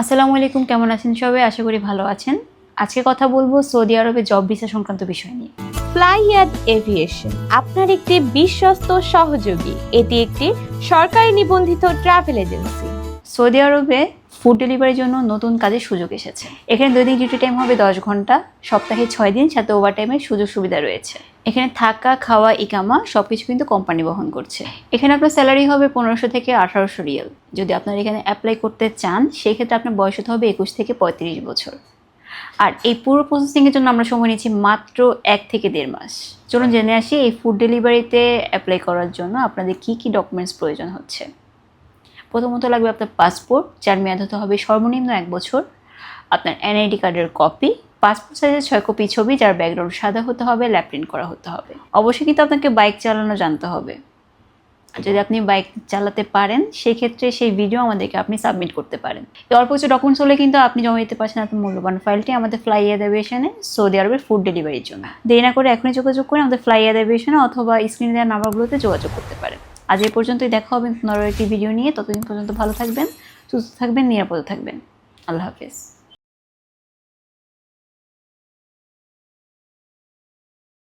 আসসালামু আলাইকুম কেমন আছেন সবাই? আশা করি ভালো আছেন। আজকে কথা বলব সৌদি আরবে জব ভিসা সংক্রান্ত বিষয় নিয়ে। ফ্লাইয়াদ এভিয়েশন আপনার একটি বিশ্বস্ত সহযোগী। এটি একটি সরকারি নিবন্ধিত ট্রাভেল এজেন্সি সৌদি আরবে ফুড ডেলিভারির জন্য নতুন কাজের সুযোগ এসেছে। এখানে দৈনিক ডিউটি টাইম হবে দশ ঘণ্টা, সপ্তাহে ছয় দিন, সাথে ওভার টাইমের সুযোগ সুবিধা রয়েছে। এখানে থাকা, খাওয়া, ইকামা সব কিছু কিন্তু কোম্পানি বহন করছে। এখানে আপনার স্যালারি হবে পনেরোশো থেকে আঠারোশো রিয়েল। যদি আপনার এখানে অ্যাপ্লাই করতে চান সেই ক্ষেত্রে আপনার বয়স হতে হবে একুশ থেকে পঁয়ত্রিশ বছর। আর এই পুরো প্রসেসিংয়ের জন্য আমরা সময় নিচ্ছি মাত্র এক থেকে দেড় মাস। চলুন জেনে আসি এই ফুড ডেলিভারিতে অ্যাপ্লাই করার জন্য আপনাদের কী কী ডকুমেন্টস প্রয়োজন হচ্ছে। প্রথমত লাগবে আপনার পাসপোর্ট যার মেয়াদ হতে হবে সর্বনিম্ন এক বছর। আপনার এনআইডি কার্ডের কপি পাসপোর্ট সাইজের ছয় কপি ছবি, যার ব্যাকগ্রাউন্ড সাদা হতে হবে ল্যাপ প্রিন্ট করা হতে হবে। অবশ্যই কিন্তু আপনাকে বাইক চালানো জানতে হবে। যদি আপনি বাইক চালাতে পারেন সেই ক্ষেত্রে সেই ভিডিও আমাদেরকে আপনি সাবমিট করতে পারেন। অল্প কিছু ডকুমেন্টস হলে কিন্তু আপনি জমা দিতে পারছেন আপনার মূল্যবান ফাইলটি আমাদের ফ্লাই অ্যাডাবিয়েশনে সৌদি আরবের ফুড ডেলিভারির জন্য। দেরি না করে এখনই যোগাযোগ করে আমাদের ফ্লাই অ্যাডাবিয়েশনে অথবা স্ক্রিনে দেওয়া নাম্বারগুলোতে যোগাযোগ করতে পারেন। আজ এই পর্যন্তই দেখা হবে পুনরায় একটি ভিডিও নিয়ে। ততদিন পর্যন্ত ভালো থাকবেন, সুস্থ থাকবেন, নিরাপদে থাকবেন। আল্লাহ হাফেজ।